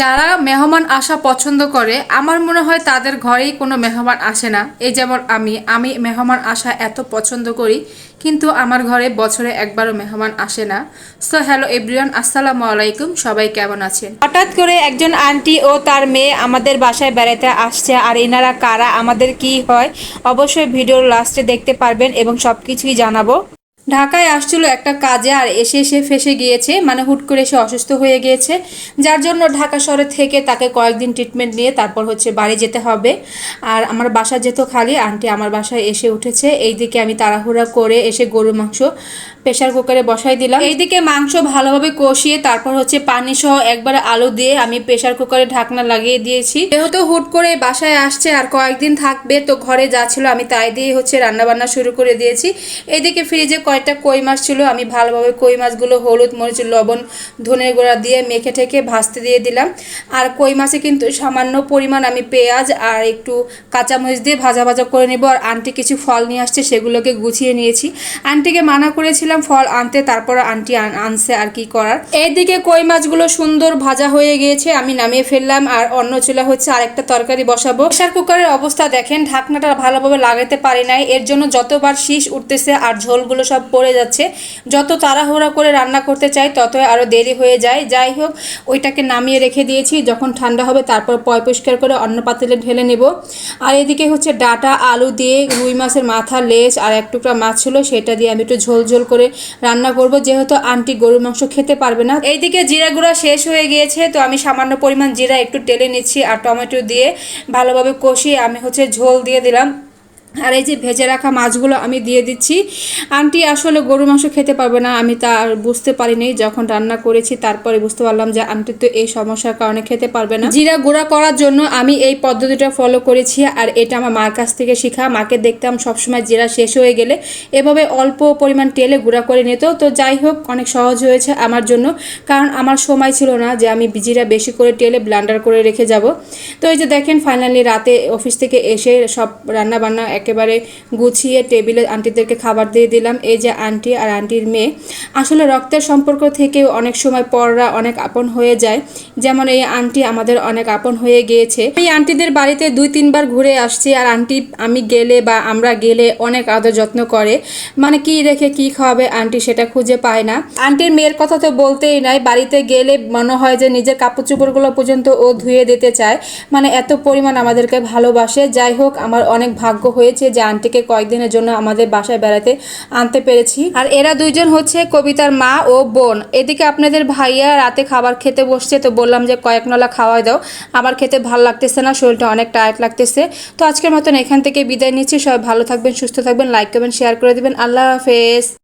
যারা মেহমান আসা পছন্দ করে, আমার মনে হয় তাদের ঘরেই কোনো মেহমান আসে না। এই যেমন আমি আমি মেহমান আসা এত পছন্দ করি, কিন্তু আমার ঘরে বছরে একবারও মেহমান আসে না। সো হ্যালো এভরিওয়ান আসসালামু আলাইকুম, সবাই কেমন আছেন? হঠাৎ করে একজন আন্টি ও তার মেয়ে আমাদের বাসায় বেড়াতে আসছে, আর এনারা কারা, আমাদের কি হয়, অবশ্যই ভিডিওর লাস্টে দেখতে পারবেন এবং সব কিছুই জানাব। ঢাকায় আসছিল একটা কাজে আর এসে এসে ফেসে গিয়েছে মানে হুট করে এসে অসুস্থ হয়ে গিয়েছে। যার জন্য ঢাকা শহরে থেকে তাকে কয়েকদিন ট্রিটমেন্ট নিয়ে তারপর হচ্ছে বাড়ি যেতে হবে। আর আমার বাসা যেত খালি, আন্টি আমার বাসায় এসে উঠেছে। এইদিকে আমি তাড়াহুড়া করে এসে গরু মাংস প্রেশার কুকারে বসাই দিলাম। এইদিকে মাংস ভালোভাবে কষিয়ে তারপর হচ্ছে পানি সহ একবার আলু দিয়ে আমি প্রেশার কুকারে ঢাকনা লাগিয়ে দিয়েছি। যেহেতু হুট করে বাসায় আসছে আর কয়েকদিন থাকবে, তো ঘরে যা ছিল আমি তাই দিয়ে হচ্ছে রান্না বান্না শুরু করে দিয়েছি। এইদিকে ফ্রিজে কয়েকটা কই মাছ ছিল, আমি ভালোভাবে কই মাছগুলো হলুদ, মরিচ, লবণ, ধনের গুঁড়া দিয়ে মেখে ঠেকে ভাজতে দিয়ে দিলাম। আর কই মাছে কিন্তু সামান্য পরিমাণ আমি পেঁয়াজ আর একটু কাঁচামরিচ দিয়ে ভাজা ভাজা করে নেব। আর আন্টি কিছু ফল নিয়ে আসছে, সেগুলোকে গুছিয়ে নিয়েছি। আন্টিকে মানা করেছিলাম ফল আনতে, তারপর আন্টি আন- আনছে আর কি করার। এইদিকে কই মাছগুলো সুন্দর ভাজা হয়ে গিয়েছে, আমি নামিয়ে ফেললাম। আর অন্য চুলা হচ্ছে আরেকটা তরকারি বসাবো। প্রেশার কুকারের অবস্থা দেখেন, ঢাকনাটা ভালোভাবে লাগাতে পারি নাই। এর জন্য যতবার শীষ উঠতেছে আর ঝোলগুলো সব পড়ে যাচ্ছে। যত তাড়াহুড়া করে রান্না করতে চাই ততই আরও দেরি হয়ে যায়। যাই হোক, ওইটাকে নামিয়ে রেখে দিয়েছি। যখন ঠান্ডা হবে, তারপর পয় পরিষ্কার করে অন্য পাতিলে ঢেলে নেব। আর এদিকে হচ্ছে ডাটা, আলু দিয়ে রুই মাছের মাথা, লেজ আর এক টুকরা মাছ ছিল, সেটা দিয়ে আমি একটু ঝোল ঝোল করে রান্না করব। যেহেতু আন্টি গরুর মাংস খেতে পারবে না। এইদিকে জিরা গুঁড়া শেষ হয়ে গিয়েছে, তো আমি সামান্য পরিমাণ জিরা একটু টেলে নিচ্ছি আর টমেটো দিয়ে ভালোভাবে কষিয়ে আমি হচ্ছে ঝোল দিয়ে দিলাম। আর এই যে ভেজে রাখা মাছগুলো আমি দিয়ে দিচ্ছি। আন্টি আসলে গরু মাংস খেতে পারবে না, আমি তা বুঝতে পারিনি। যখন রান্না করেছি, তারপরে বুঝতে পারলাম যে আন্টি তো এই সমস্যার কারণে খেতে পারবে না। জিরা গুঁড়া করার জন্য আমি এই পদ্ধতিটা ফলো করেছি আর এটা আমার মার কাছ থেকে শেখা। মাকে দেখতাম সবসময় জিরা শেষ হয়ে গেলে এভাবে অল্প পরিমাণ তেলে গুঁড়া করে নিত। তো যাই হোক, অনেক সহজ হয়েছে আমার জন্য, কারণ আমার সময় ছিল না যে আমি জিরা বেশি করে তেলে ব্লান্ডার করে রেখে যাব। তো এই যে দেখেন ফাইনালি রাতে অফিস থেকে এসে সব রান্না বান্না একেবারে গুছিয়ে টেবিলে আন্টিদেরকে খাবার দিয়ে দিলাম। এই যে আন্টি আর আন্টির মেয়ে। আসলে রক্তের সম্পর্ক থেকেও অনেক সময় পররা অনেক আপন হয়ে যায়। যেমন এই আন্টি আমাদের অনেক আপন হয়ে গিয়েছে। এই আন্টিদের বাড়িতে দুই, তিনবার ঘুরে আসছি আর আন্টি আমি গেলে বা আমরা গেলে অনেক আদর যত্ন করে। মানে কি রেখে কি খাওয়াবে আন্টি সেটা খুঁজে পায় না। আন্টির মেয়ের কথা তো বলতেই নাই। বাড়িতে গেলে মনে হয় যে নিজের কাপড় চোপড়গুলো পর্যন্ত ও ধুয়ে দিতে চায়। মানে এত পরিমাণ আমাদেরকে ভালোবাসে। যাই হোক, আমার অনেক ভাগ্য হয়েছে যে আন্টিকে কয়েকদিনের জন্য আমাদের বাসায় বেড়াতে আনতে পেরেছি। আর এরা দুইজন হচ্ছে কবিতার মা ও বোন। এদিকে আপনাদের ভাইয়া রাতে খাবার খেতে বসছে, তো বললাম যে কয়েক নলা খাওয়াই দাও। আমার খেতে ভালো লাগতেছে না, শরীরটা অনেক টায়ার্ড লাগতেছে। তো আজকের মতন এখান থেকে বিদায় নিচ্ছি। সবাই ভালো থাকবেন, সুস্থ থাকবেন লাইক করবেন শেয়ার করে দেবেন। আল্লাহ হাফেজ।